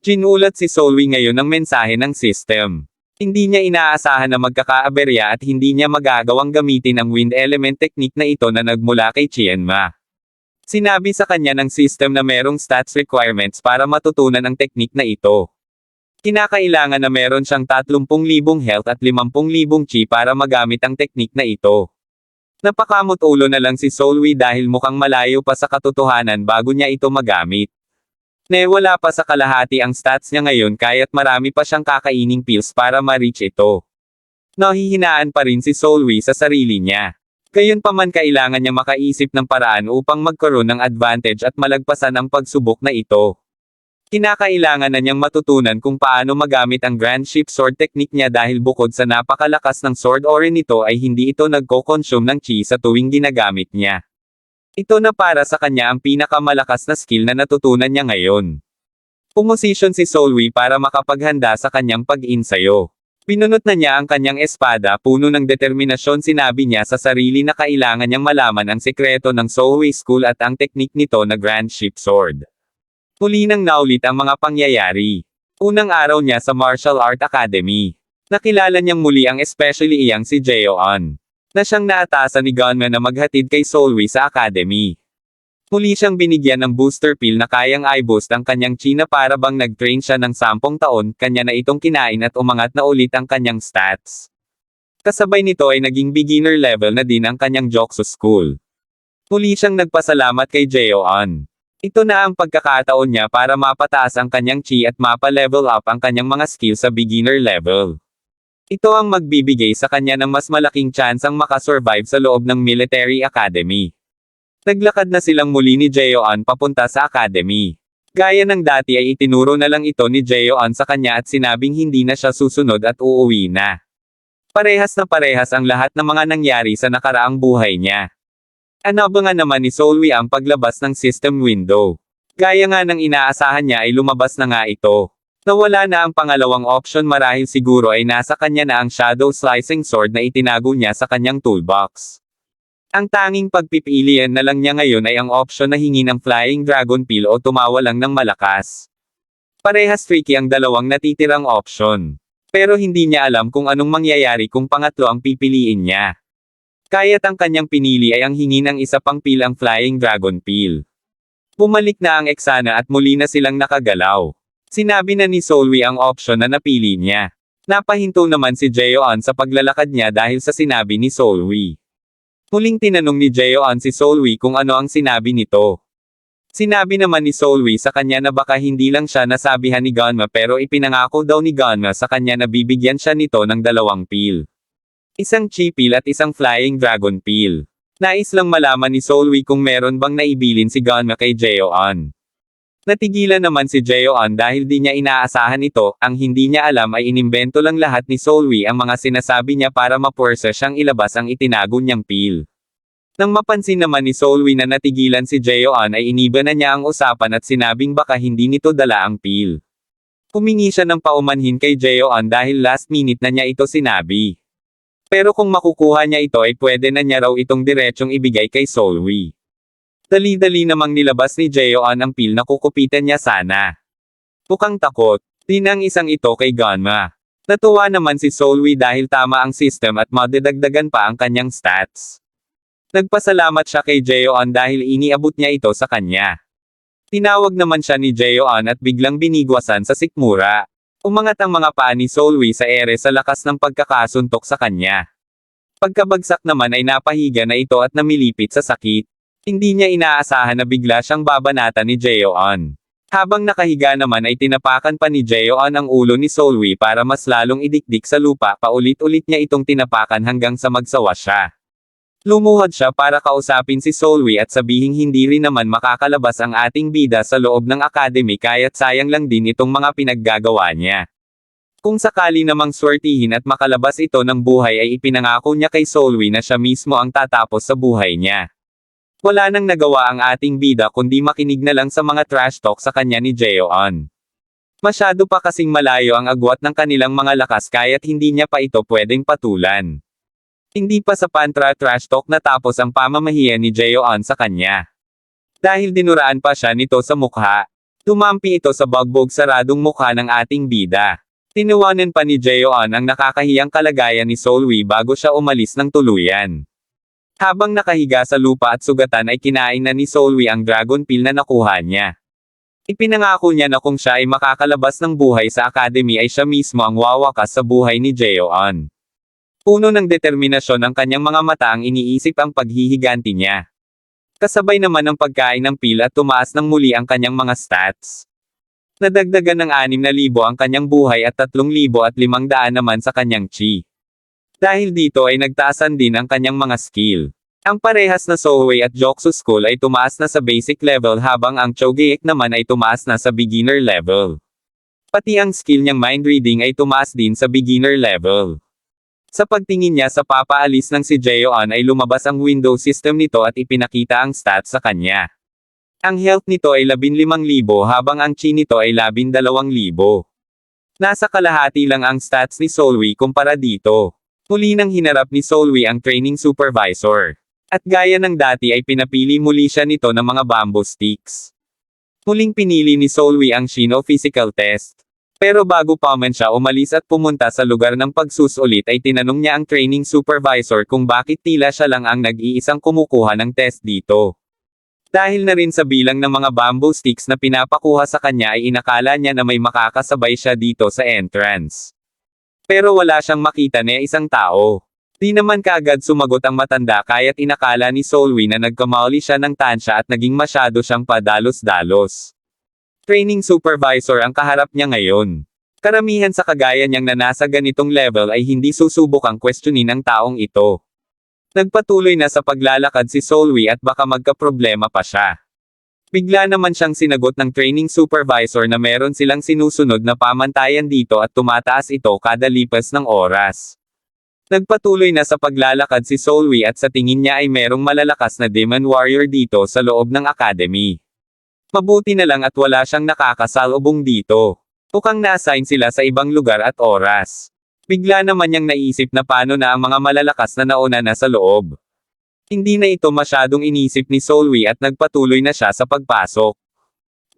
Ginulat si Solwi ngayon ng mensahe ng system. Hindi niya inaasahan na magkakaaberya at hindi niya magagawang gamitin ang wind element technique na ito na nagmula kay Chienma. Sinabi sa kanya ng system na merong stats requirements para matutunan ang technique na ito. Kinakailangan na meron siyang 30,000 health at 50,000 chi para magamit ang technique na ito. Napakamot ulo na lang si Solwi dahil mukhang malayo pa sa katotohanan bago niya ito magamit. Ne wala pa sa kalahati ang stats niya ngayon kaya't marami pa siyang kakaining pills para ma-reach ito. Nahihinaan pa rin si Solwi sa sarili niya. Gayon pa man kailangan niya makaisip ng paraan upang magkaroon ng advantage at malagpasan ang pagsubok na ito. Kinakailangan na niyang matutunan kung paano magamit ang Grand Ship Sword technique niya dahil bukod sa napakalakas ng sword ore nito ay hindi ito nagko-consume ng chi sa tuwing ginagamit niya. Ito na para sa kanya ang pinakamalakas na skill na natutunan niya ngayon. Pumosisyon si Solwi para makapaghanda sa kanyang pag-insayo. Pinunot na niya ang kanyang espada puno ng determinasyon sinabi niya sa sarili na kailangan niyang malaman ang sekreto ng Sohway School at ang teknik nito na Grand Ship Sword. Muli nang naulit ang mga pangyayari. Unang araw niya sa Martial Art Academy. Nakilala niyang muli ang especially iyang si Jeon na siyang naatasan ni Gunman na maghatid kay Solwi sa academy. Muli siyang binigyan ng booster pill na kayang i-boost ang kanyang China para bang nag-train siya ng sampung taon, kanya na itong kinain at umangat na ulit ang kanyang stats. Kasabay nito ay naging beginner level na din ang kanyang Joksu School. Muli siyang nagpasalamat kay Jeon. Ito na ang pagkakataon niya para mapataas ang kanyang chi at mapa-level up ang kanyang mga skill sa beginner level. Ito ang magbibigay sa kanya ng mas malaking tsansang makasurvive sa loob ng military academy. Naglakad na silang muli ni Jeon papunta sa academy. Gaya ng dati ay itinuro na lang ito ni Jeon sa kanya at sinabing hindi na siya susunod at uuwi na. Parehas na parehas ang lahat ng mga nangyari sa nakaraang buhay niya. Anabangan naman ni Solwi ang paglabas ng system window. Gaya nga ng inaasahan niya ay lumabas na nga ito. Nawala na ang pangalawang option marahil siguro ay nasa kanya na ang Shadow Slicing Sword na itinago niya sa kanyang toolbox. Ang tanging pagpipilian na lang niya ngayon ay ang option na hingi ng Flying Dragon Peel o tumawa lang ng malakas. Parehas tricky ang dalawang natitirang option. Pero hindi niya alam kung anong mangyayari kung pangatlo ang pipiliin niya. Kaya't ang kanyang pinili ay ang hingi ng isa pang peel ang Flying Dragon Peel. Bumalik na ang eksana at muli na silang nakagalaw. Sinabi na ni Solwi ang option na napili niya. Napahinto naman si Jeon sa paglalakad niya dahil sa sinabi ni Solwi. Muling tinanong ni Jeon si Solwi kung ano ang sinabi nito. Sinabi naman ni Solwi sa kanya na baka hindi lang siya nasabihan ni Gunma pero ipinangako daw ni Gunma sa kanya na bibigyan siya nito ng dalawang peel. Isang chi peel at isang flying dragon peel. Nais lang malaman ni Solwi kung meron bang naibilin si Gunma kay Jeon. Natigilan naman si Jeon dahil di niya inaasahan ito, ang hindi niya alam ay inimbento lang lahat ni Solwi ang mga sinasabi niya para mapwersa siyang ilabas ang itinago niyang peel. Nang mapansin naman ni Solwi na natigilan si Jeon ay iniba na niya ang usapan at sinabing baka hindi nito dala ang peel. Humingi siya ng paumanhin kay Jeon dahil last minute na niya ito sinabi. Pero kung makukuha niya ito ay pwede na niya raw itong diretsong ibigay kay Solwi. Dali-dali namang nilabas ni Jeon ang pil na kukupitan niya sana. Mukhang takot, din ang isang ito kay Gunma. Natuwa naman si Solwi dahil tama ang system at madedagdagan pa ang kanyang stats. Nagpasalamat siya kay Jeon dahil iniabot niya ito sa kanya. Tinawag naman siya ni Jeon at biglang binigwasan sa sikmura. Umangat ang mga paa ni Solwi sa ere sa lakas ng pagkakasuntok sa kanya. Pagkabagsak naman ay napahiga na ito at namilipit sa sakit. Hindi niya inaasahan na bigla siyang babanata ni Jeon. Habang nakahiga naman ay tinapakan pa ni Jeon ang ulo ni Solwi para mas lalong idikdik sa lupa paulit-ulit niya itong tinapakan hanggang sa magsawa siya. Lumuhod siya para kausapin si Solwi at sabihing hindi rin naman makakalabas ang ating bida sa loob ng academy kaya't sayang lang din itong mga pinaggagawa niya. Kung sakali namang swertihin at makalabas ito ng buhay ay ipinangako niya kay Solwi na siya mismo ang tatapos sa buhay niya. Wala nang nagawa ang ating bida kundi makinig na lang sa mga trash talk sa kanya ni Jeon. Masyado pa kasing malayo ang agwat ng kanilang mga lakas kaya't hindi niya pa ito pwedeng patulan. Hindi pa sa pantra trash talk natapos ang pamamahiya ni Jeon sa kanya. Dahil dinuraan pa siya nito sa mukha. Tumampi ito sa bagbog saradong mukha ng ating bida. Tinawanan pa ni Jeon ang nakakahiyang kalagayan ni Solwi bago siya umalis ng tuluyan. Habang nakahiga sa lupa at sugatan ay kinain na ni Solwi ang dragon pill na nakuha niya. Ipinangako niya na kung siya ay makakalabas ng buhay sa academy ay siya mismo ang wawakas sa buhay ni Jeon. Puno ng determinasyon ang kanyang mga mata ang iniisip ang paghihiganti niya. Kasabay naman ng pagkain ng pil at tumaas ng muli ang kanyang mga stats. Nadagdagan ng 6,000 ang kanyang buhay at 3,500 naman sa kanyang chi. Dahil dito ay nagtaasan din ang kanyang mga skill. Ang parehas na Sohwei at Joksu School ay tumaas na sa basic level habang ang Chogeek naman ay tumaas na sa beginner level. Pati ang skill niyang mind reading ay tumaas din sa beginner level. Sa pagtingin niya sa papaalis ng si Jeon ay lumabas ang window system nito at ipinakita ang stats sa kanya. Ang health nito ay 15,000 habang ang chi nito ay 12,000. Nasa kalahati lang ang stats ni Solwi kumpara dito. Muli nang hinarap ni Solwi ang training supervisor. At gaya ng dati ay pinapili muli siya nito ng mga bamboo sticks. Muling pinili ni Solwi ang Shino physical test. Pero bago pa man siya umalis at pumunta sa lugar ng pagsusulit ay tinanong niya ang training supervisor kung bakit tila siya lang ang nag-iisang kumukuha ng test dito. Dahil na rin sa bilang ng mga bamboo sticks na pinapakuha sa kanya ay inakala niya na may makakasabay siya dito sa entrance. Pero wala siyang makita na isang tao. Di naman kaagad sumagot ang matanda kaya't inakala ni Solwi na nagkamali siya ng tansya at naging masyado siyang padalos-dalos. Training supervisor ang kaharap niya ngayon. Karamihan sa kagaya niyang na nasa ganitong level ay hindi susubok ang questionin ng taong ito. Nagpatuloy na sa paglalakad si Solwi at baka magkaproblema pa siya. Bigla naman siyang sinagot ng training supervisor na meron silang sinusunod na pamantayan dito at tumataas ito kada lipas ng oras. Nagpatuloy na sa paglalakad si Solwi at sa tingin niya ay merong malalakas na demon warrior dito sa loob ng academy. Mabuti na lang at wala siyang nakakasalubong dito. Mukhang na-assign sila sa ibang lugar at oras. Bigla naman niyang naisip na paano na ang mga malalakas na nauna na sa loob. Hindi na ito masyadong inisip ni Solwi at nagpatuloy na siya sa pagpasok.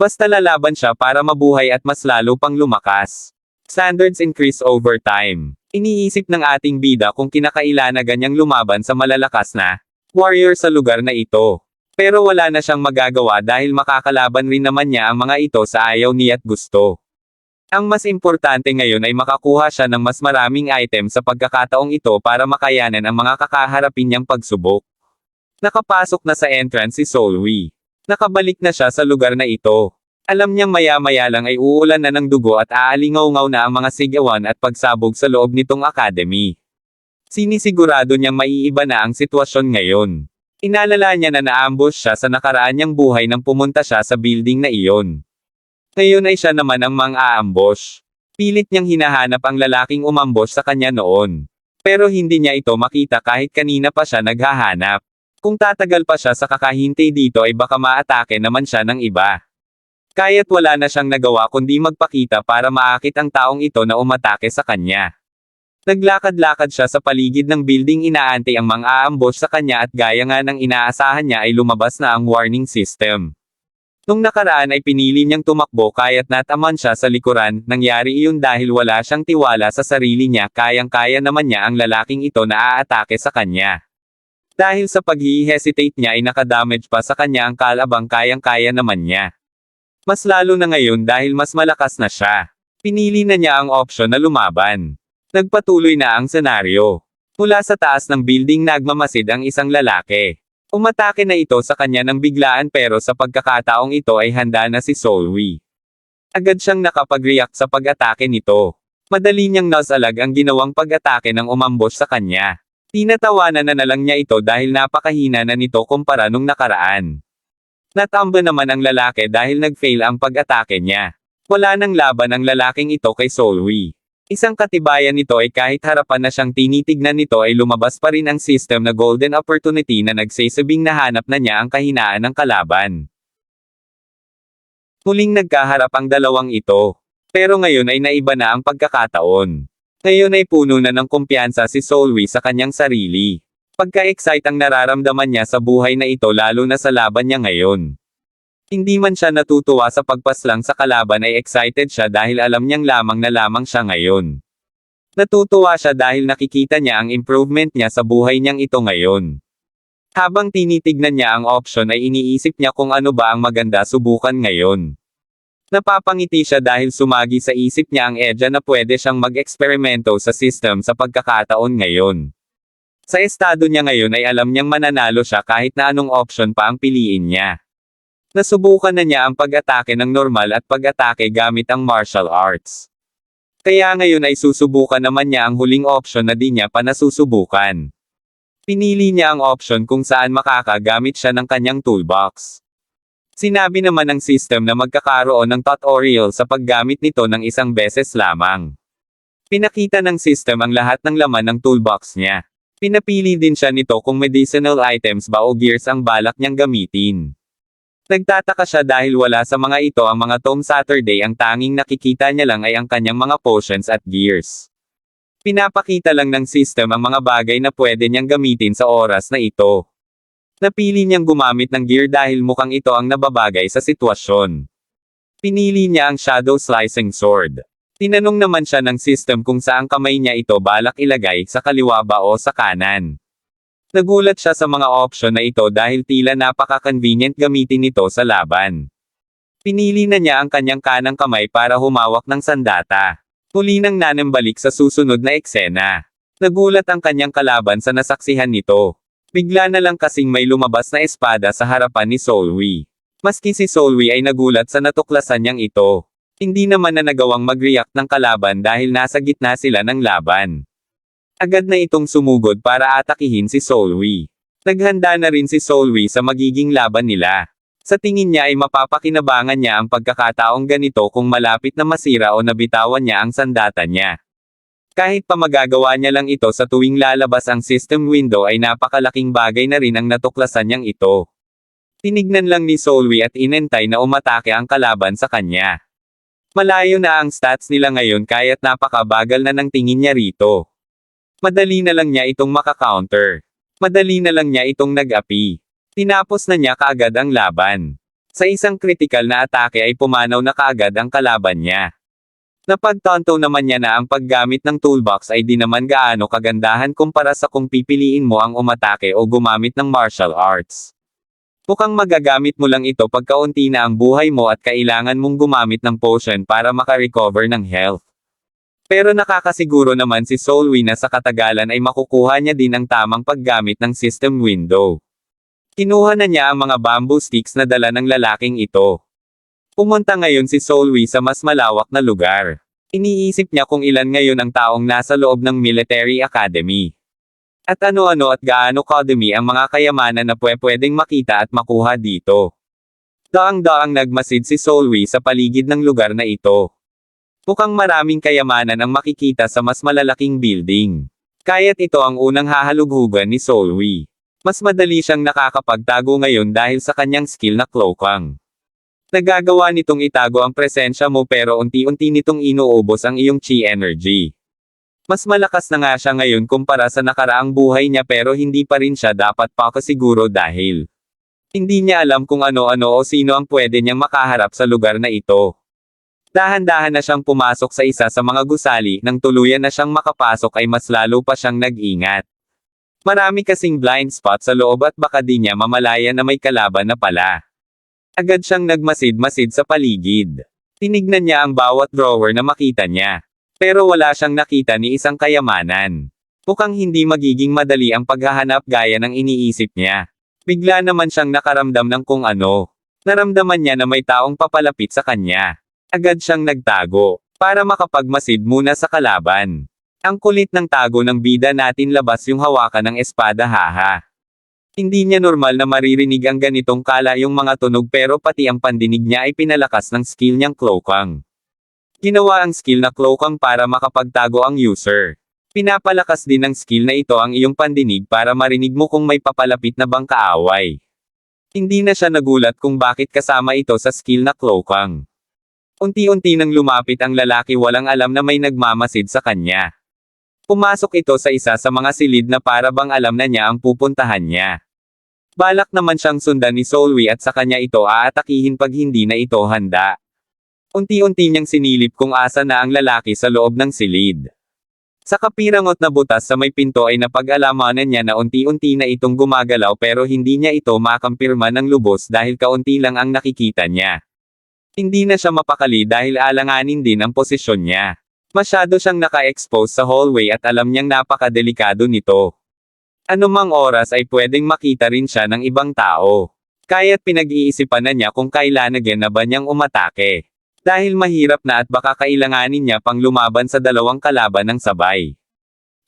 Basta lalaban siya para mabuhay at mas lalo pang lumakas. Standards increase over time. Iniisip ng ating bida kung kinakaila na ganyang lumaban sa malalakas na warrior sa lugar na ito. Pero wala na siyang magagawa dahil makakalaban rin naman niya ang mga ito sa ayaw niya at gusto. Ang mas importante ngayon ay makakuha siya ng mas maraming item sa pagkakataong ito para makayanan ang mga kakaharapin niyang pagsubok. Nakapasok na sa entrance si Solwi. Nakabalik na siya sa lugar na ito. Alam niyang maya-maya lang ay uulan na ng dugo at aalingaw-ngaw na ang mga sigawan at pagsabog sa loob nitong academy. Sinisigurado niyang maiiba na ang sitwasyon ngayon. Inalala niya na naambush siya sa nakaraan niyang buhay nang pumunta siya sa building na iyon. Ngayon ay siya naman ang mang-aambush. Pilit niyang hinahanap ang lalaking umambush sa kanya noon. Pero hindi niya ito makita kahit kanina pa siya naghahanap. Kung tatagal pa siya sa kakahintay dito ay baka maatake naman siya ng iba. Kaya't wala na siyang nagawa kundi magpakita para maakit ang taong ito na umatake sa kanya. Naglakad-lakad siya sa paligid ng building inaantay ang mga aambush sa kanya at gaya nga ng inaasahan niya ay lumabas na ang warning system. Nung nakaraan ay pinili niyang tumakbo kaya't nataman siya sa likuran, nangyari iyon dahil wala siyang tiwala sa sarili niya kayang-kaya naman niya ang lalaking ito na aatake sa kanya. Dahil sa pag-hesitate niya ay nakadamage pa sa kanya ang kalabang kayang-kaya naman niya. Mas lalo na ngayon dahil mas malakas na siya. Pinili na niya ang opsyon na lumaban. Nagpatuloy na ang senaryo. Mula sa taas ng building nagmamasid ang isang lalaki. Umatake na ito sa kanya ng biglaan pero sa pagkakataong ito ay handa na si Solwi. Agad siyang nakapag-react sa pag-atake nito. Madali niyang nasalag ang ginawang pag-atake ng umambos sa kanya. Tinatawanan na na lang niya ito dahil napakahina na nito kumpara nung nakaraan. Natamba naman ang lalaki dahil nag-fail ang pag-atake niya. Wala nang laban ang lalaking ito kay Solwi. Isang katibayan nito ay kahit harapan na siyang tinitignan nito ay lumabas pa rin ang system na golden opportunity na nagsasabing nahanap na niya ang kahinaan ng kalaban. Muling nagkaharap ang dalawang ito. Pero ngayon ay naiba na ang pagkakataon. Ngayon ay puno na ng kumpiyansa si Solwi sa kanyang sarili. Pagka-excite ang nararamdaman niya sa buhay na ito lalo na sa laban niya ngayon. Hindi man siya natutuwa sa pagpaslang sa kalaban ay excited siya dahil alam niyang lamang na lamang siya ngayon. Natutuwa siya dahil nakikita niya ang improvement niya sa buhay niyang ito ngayon. Habang tinitignan niya ang option ay iniisip niya kung ano ba ang maganda subukan ngayon. Napapangiti siya dahil sumagi sa isip niya ang edya na pwede siyang mag-eksperimento sa system sa pagkakataon ngayon. Sa estado niya ngayon ay alam niyang mananalo siya kahit na anong option pa ang piliin niya. Nasubukan na niya ang pag-atake ng normal at pag-atake gamit ang martial arts. Kaya ngayon ay susubukan naman niya ang huling option na di niya pa nasusubukan. Pinili niya ang option kung saan makakagamit siya ng kanyang toolbox. Sinabi naman ng system na magkakaroon ng tutorial sa paggamit nito ng isang beses lamang. Pinakita ng system ang lahat ng laman ng toolbox niya. Pinapili din siya nito kung medicinal items ba o gears ang balak niyang gamitin. Nagtataka siya dahil wala sa mga ito ang mga Tom Saturday ang tanging nakikita niya lang ay ang kanyang mga potions at gears. Pinapakita lang ng system ang mga bagay na pwede niyang gamitin sa oras na ito. Napili niyang gumamit ng gear dahil mukhang ito ang nababagay sa sitwasyon. Pinili niya ang Shadow Slicing Sword. Tinanong naman siya ng system kung saang kamay niya ito balak ilagay, sa kaliwa ba o sa kanan. Nagulat siya sa mga option na ito dahil tila napaka-convenient gamitin ito sa laban. Pinili na niya ang kanyang kanang kamay para humawak ng sandata. Huli nang nanembalik sa susunod na eksena. Nagulat ang kanyang kalaban sa nasaksihan nito. Bigla na lang kasing may lumabas na espada sa harapan ni Solwi. Maski si Solwi ay nagulat sa natuklasan niyang ito. Hindi naman na nagawang mag-react ng kalaban dahil nasa gitna sila ng laban. Agad na itong sumugod para atakihin si Solwi. Naghanda na rin si Solwi sa magiging laban nila. Sa tingin niya ay mapapakinabangan niya ang pagkakataong ganito kung malapit na masira o nabitawan niya ang sandata niya. Kahit pa magagawa niya lang ito sa tuwing lalabas ang system window ay napakalaking bagay na rin ang natuklasan niyang ito. Tinignan lang ni Solwi at inentay na umatake ang kalaban sa kanya. Malayo na ang stats nila ngayon kaya't napakabagal na ng tingin niya rito. Madali na lang niya itong makakounter. Madali na lang niya itong nag-api. Tinapos na niya kaagad ang laban. Sa isang kritikal na atake ay pumanaw na kaagad ang kalaban niya. Napagtanto naman niya na ang paggamit ng toolbox ay di naman gaano kagandahan kumpara sa kung pipiliin mo ang umatake o gumamit ng martial arts. Mukhang magagamit mo lang ito pagkaunti na ang buhay mo at kailangan mong gumamit ng potion para makarecover ng health. Pero nakakasiguro naman si Solwi na sa katagalan ay makukuha niya din ang tamang paggamit ng system window. Kinuha na niya ang mga bamboo sticks na dala ng lalaking ito. Pumunta ngayon si Solwi sa mas malawak na lugar. Iniisip niya kung ilan ngayon ang taong nasa loob ng military academy. At ano-ano at gaano kadami ang mga kayamanan na pwedeng makita at makuha dito. Daang-daang nagmasid si Solwi sa paligid ng lugar na ito. Mukhang maraming kayamanan ang makikita sa mas malalaking building. Kaya't ito ang unang hahalughugan ni Solwi. Mas madali siyang nakakapagtago ngayon dahil sa kanyang skill na cloakang. Nagagawa nitong itago ang presensya mo pero unti-unti nitong inuubos ang iyong chi energy. Mas malakas na nga siya ngayon kumpara sa nakaraang buhay niya pero hindi pa rin siya dapat pakasiguro dahil hindi niya alam kung ano-ano o sino ang pwede niyang makaharap sa lugar na ito. Dahan-dahan na siyang pumasok sa isa sa mga gusali nang tuluyan na siyang makapasok ay mas lalo pa siyang nag-ingat. Marami kasing blind spot sa loob at baka di niya mamalaya na may kalaban na pala. Agad siyang nagmasid-masid sa paligid. Tinignan niya ang bawat drawer na makita niya. Pero wala siyang nakita ni isang kayamanan. Mukhang hindi magiging madali ang paghahanap gaya ng iniisip niya. Bigla naman siyang nakaramdam ng kung ano. Naramdaman niya na may taong papalapit sa kanya. Agad siyang nagtago, para makapagmasid muna sa kalaban. Ang kulit ng tago ng bida natin labas yung hawakan ng espada haha. Hindi niya normal na maririnig ang ganitong kala yung mga tunog pero pati ang pandinig niya ay pinalakas ng skill niyang cloakang. Ginawa ang skill na cloakang para makapagtago ang user. Pinapalakas din ng skill na ito ang iyong pandinig para marinig mo kung may papalapit na bang kaaway. Hindi na siya nagulat kung bakit kasama ito sa skill na cloakang. Unti-unti nang lumapit ang lalaki walang alam na may nagmamasid sa kanya. Pumasok ito sa isa sa mga silid na para bang alam na niya ang pupuntahan niya. Balak naman siyang sundan ni Solwi at sa kanya ito aatakihin pag hindi na ito handa. Unti-unti niyang sinilip kung asa na ang lalaki sa loob ng silid. Sa kapirangot na butas sa may pinto ay napag-alamanan niya na unti-unti na itong gumagalaw pero hindi niya ito makampirma ng lubos dahil kaunti lang ang nakikita niya. Hindi na siya mapakali dahil alanganin din ang posisyon niya. Masyado siyang naka-expose sa hallway at alam niyang napakadelikado nito. Anumang oras ay pwedeng makita rin siya ng ibang tao. Kaya't pinag-iisipan na niya kung kailan na ba niyang umatake. Dahil mahirap na at baka kailanganin niya pang lumaban sa dalawang kalaban ng sabay.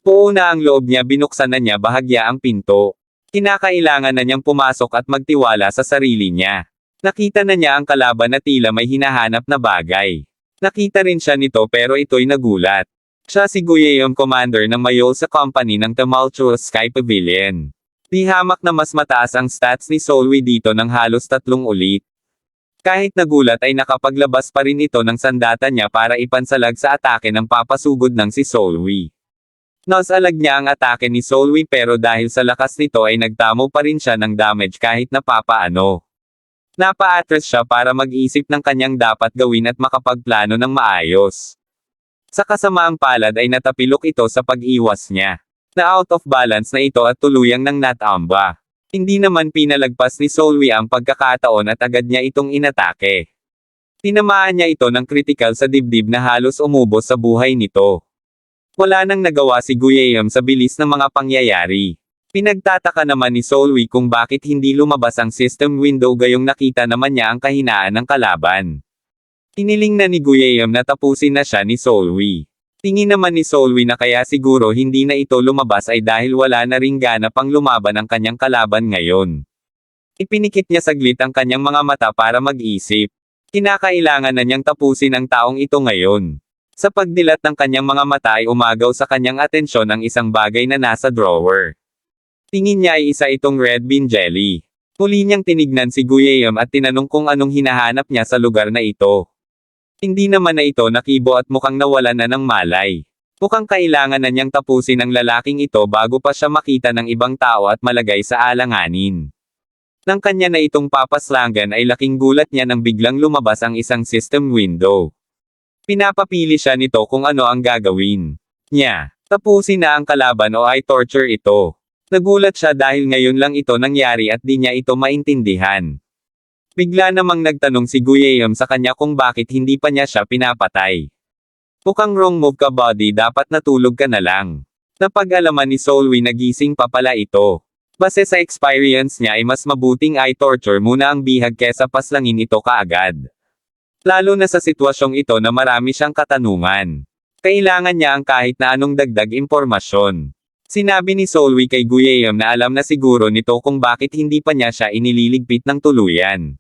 Buo na ang loob niya binuksan na niya bahagya ang pinto. Kinakailangan na niyang pumasok at magtiwala sa sarili niya. Nakita na niya ang kalaban na tila may hinahanap na bagay. Nakita rin siya nito pero ito'y nagulat. Siya si Guyeom Commander ng Mayol sa company ng Tumultuous Sky Pavilion. Di hamak na mas mataas ang stats ni Solwi dito ng halos tatlong ulit. Kahit nagulat ay nakapaglabas pa rin ito ng sandata niya para ipansalag sa atake ng papasugod ng si Solwi. Nasalag niya ang atake ni Solwi pero dahil sa lakas nito ay nagtamo pa rin siya ng damage kahit napapaano. Napa-atras siya para mag-isip ng kanyang dapat gawin at makapagplano ng maayos. Sa kasamaang palad ay natapilok ito sa pag-iwas niya. Na out of balance na ito at tuluyang ng natamba. Hindi naman pinalagpas ni Solwi ang pagkakataon at agad niya itong inatake. Tinamaan niya ito ng kritikal sa dibdib na halos umubos sa buhay nito. Wala nang nagawa si Guyeom sa bilis ng mga pangyayari. Pinagtataka naman ni Solwi kung bakit hindi lumabas ang system window gayong nakita naman niya ang kahinaan ng kalaban. Iniling na ni Guyeom na tapusin na siya ni Solwi. Tingin naman ni Solwi na kaya siguro hindi na ito lumabas ay dahil wala na ring gana pang lumaban ang kanyang kalaban ngayon. Ipinikit niya saglit ang kanyang mga mata para mag-isip. Kinakailangan na niyang tapusin ang taong ito ngayon. Sa pagdilat ng kanyang mga mata ay umagaw sa kanyang atensyon ang isang bagay na nasa drawer. Tingin niya ay isa itong red bean jelly. Muli niyang tinignan si Guyeom at tinanong kung anong hinahanap niya sa lugar na ito. Hindi naman na ito nakibo at mukhang nawala na ng malay. Mukhang kailangan na niyang tapusin ang lalaking ito bago pa siya makita ng ibang tao at malagay sa alanganin. Nang kanya na itong papaslangan ay laking gulat niya nang biglang lumabas ang isang system window. Pinapapili siya nito kung ano ang gagawin niya. Tapusin na ang kalaban o ay torture ito. Nagulat siya dahil ngayon lang ito nangyari at di niya ito maintindihan. Bigla namang nagtanong si Guyeom sa kanya kung bakit hindi pa niya siya pinapatay. Mukhang wrong move ka body dapat natulog ka na lang. Napag-alaman ni Solwi nagising pa pala ito. Base sa experience niya ay mas mabuting eye torture muna ang bihag kesa paslangin ito kaagad. Lalo na sa sitwasyong ito na marami siyang katanungan. Kailangan niya ang kahit na anong dagdag impormasyon. Sinabi ni Solwi kay Guyeom na alam na siguro nito kung bakit hindi pa niya siya inililigpit ng tuluyan.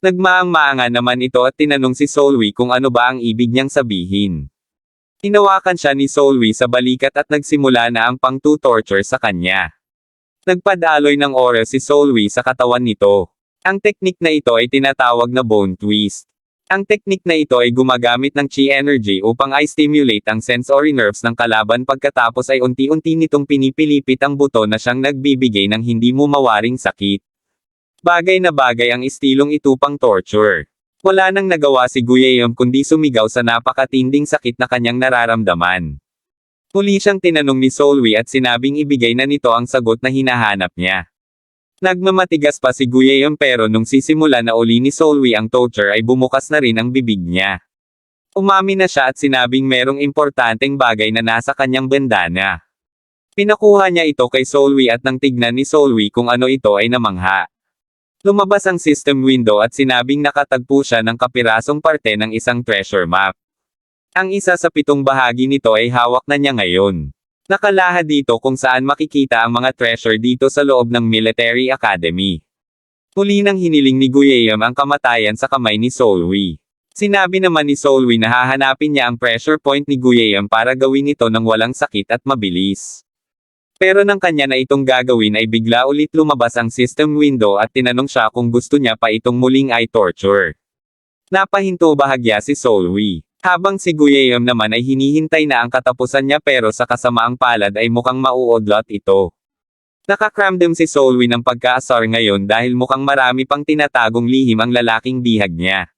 Nagmaang-maanga naman ito at tinanong si Solwi kung ano ba ang ibig niyang sabihin. Tinawakan siya ni Solwi sa balikat at nagsimula na ang pang-torture sa kanya. Nagpadaloy ng oras si Solwi sa katawan nito. Ang teknik na ito ay tinatawag na bone twist. Ang teknik na ito ay gumagamit ng chi energy upang i-stimulate ang sensory nerves ng kalaban pagkatapos ay unti-unti nitong pinipilipit ang buto na siyang nagbibigay ng hindi mo mawaring sakit. Bagay na bagay ang istilong ito pang torture. Wala nang nagawa si Guyeom kundi sumigaw sa napakatinding sakit na kanyang nararamdaman. Muli siyang tinanong ni Solwi at sinabing ibigay na nito ang sagot na hinahanap niya. Nagmamatigas pa si Guyeom pero nung sisimula na uli ni Solwi ang torture ay bumukas na rin ang bibig niya. Umami na siya at sinabing merong importanteng bagay na nasa kanyang bandana. Pinakuha niya ito kay Solwi at nang tignan ni Solwi kung ano ito ay namangha. Lumabas ang system window at sinabing nakatagpo siya ng kapirasong parte ng isang treasure map. Ang isa sa pitong bahagi nito ay hawak na niya ngayon. Nakalaha dito kung saan makikita ang mga treasure dito sa loob ng Military Academy. Huli nang hiniling ni Guyeom ang kamatayan sa kamay ni Solwi. Sinabi naman ni Solwi na hahanapin niya ang pressure point ni Guyeom para gawin ito ng walang sakit at mabilis. Pero nang kanya na itong gagawin ay bigla ulit lumabas ang system window at tinanong siya kung gusto niya pa itong muling eye torture. Napahinto bahagya si Solwi. Habang si Guyeom naman ay hinihintay na ang katapusan niya pero sa kasamaang palad ay mukhang mauudlot ito. Nakakramdam si Solwi ng pagkaasar ngayon dahil mukhang marami pang tinatagong lihim ang lalaking bihag niya.